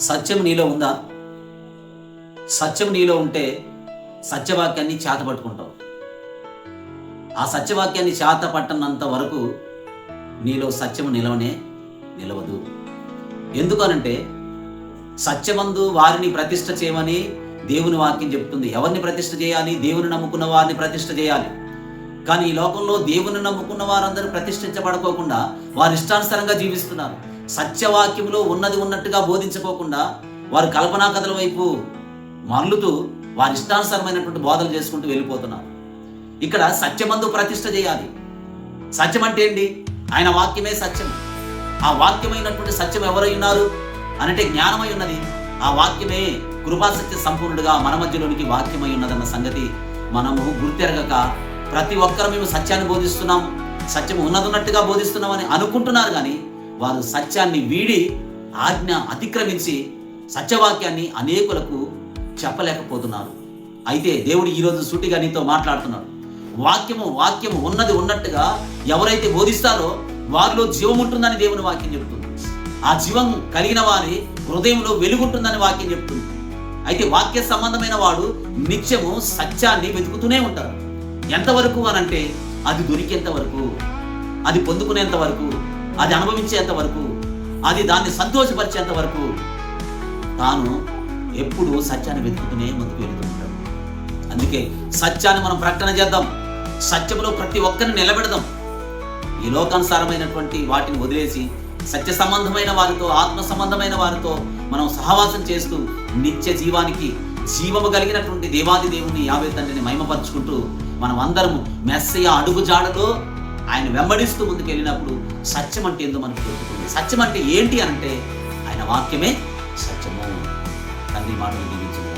సత్యం నీలో ఉందా? సత్యం నీలో ఉంటే సత్యవాక్యాన్ని చేత పట్టుకుంటావు. ఆ సత్యవాక్యాన్ని చేత పట్టనంత వరకు నీలో సత్యం నిలవనే నిలవదు. ఎందుకనంటే సత్యమందు వారిని ప్రతిష్ట చేయమని దేవుని వాక్యం చెప్తుంది. ఎవరిని ప్రతిష్ట చేయాలి? దేవుని నమ్ముకున్న వారిని ప్రతిష్ట చేయాలి. కానీ ఈ లోకంలో దేవుని నమ్ముకున్న వారందరూ ప్రతిష్ఠించబడుకోకుండా వారి ఇష్టానుసారంగా జీవిస్తున్నారు. సత్యవాక్యంలో ఉన్నది ఉన్నట్టుగా బోధించుకోకుండా వారు కల్పనా కథల వైపు మరలుతూ వారి ఇష్టానుసారమైనటువంటి బోధలు చేసుకుంటూ వెళ్ళిపోతున్నారు. ఇక్కడ సత్యమందు ప్రతిష్ట చేయాలి. సత్యం అంటే ఏంటి? ఆయన వాక్యమే సత్యం. ఆ వాక్యమైనటువంటి సత్యం ఎవరై ఉన్నారు? అనంటే జ్ఞానమై ఉన్నది. ఆ వాక్యమే కృపాసత్య సంపూర్ణుడుగా మన మధ్యలోనికి వాక్యమై ఉన్నదన్న సంగతి మనము గుర్తెరగక ప్రతి ఒక్కరు మేము సత్యాన్ని బోధిస్తున్నాం. సత్యం ఉన్నదన్నట్టుగా బోధిస్తున్నామని అనుకుంటున్నారు కానీ వారు సత్యాన్ని వీడి ఆజ్ఞ అతిక్రమించి సత్యవాక్యాన్ని అనేకులకు చెప్పలేకపోతున్నారు. అయితే దేవుడు ఈరోజు సూటిగా నీతో మాట్లాడుతున్నాడు. వాక్యము వాక్యము ఉన్నది ఉన్నట్టుగా ఎవరైతే బోధిస్తారో వారిలో జీవం ఉంటుందని దేవుని వాక్యం చెబుతుంది. ఆ జీవం కలిగిన వారి హృదయంలో వెలుగుంటుందని వాక్యం చెప్తుంది అయితే వాక్య సంబంధమైన వాడు నిత్యము సత్యాన్ని వెతుకుతూనే ఉంటారు ఎంతవరకు అనంటే అది దొరికేంత వరకు అది పొందుకునేంత వరకు అది అనుభవించేంత వరకు అది దాన్ని సంతోషపరిచేంత వరకు తాను ఎప్పుడు సత్యాన్ని వెతుకుతూనే ముందుకు వెళుతూ ఉంటాడు. అందుకే సత్యాన్ని మనం ప్రకటన చేద్దాం. సత్యంలో ప్రతి ఒక్కరిని నిలబెడదాం. ఈ లోకానుసారమైనటువంటి వాటిని వదిలేసి సత్య సంబంధమైన వారితో ఆత్మ సంబంధమైన వారితో మనం సహవాసం చేస్తూ నిత్య జీవానికి జీవము కలిగినటువంటి దేవాది దేవుని యాభై తండ్రిని మహిమపరుచుకుంటూ మనం అందరం మెస్సయ్య అడుగు జాడలో ఆయన వెంబడిస్తూ ముందుకు వెళ్ళినప్పుడు సత్యం అంటే ఏందో మనకు దొరుకుతుంది సత్యం అంటే ఏంటి అంటే ఆయన వాక్యమే సత్యము. తండ్రి మాటలు దీవించుగా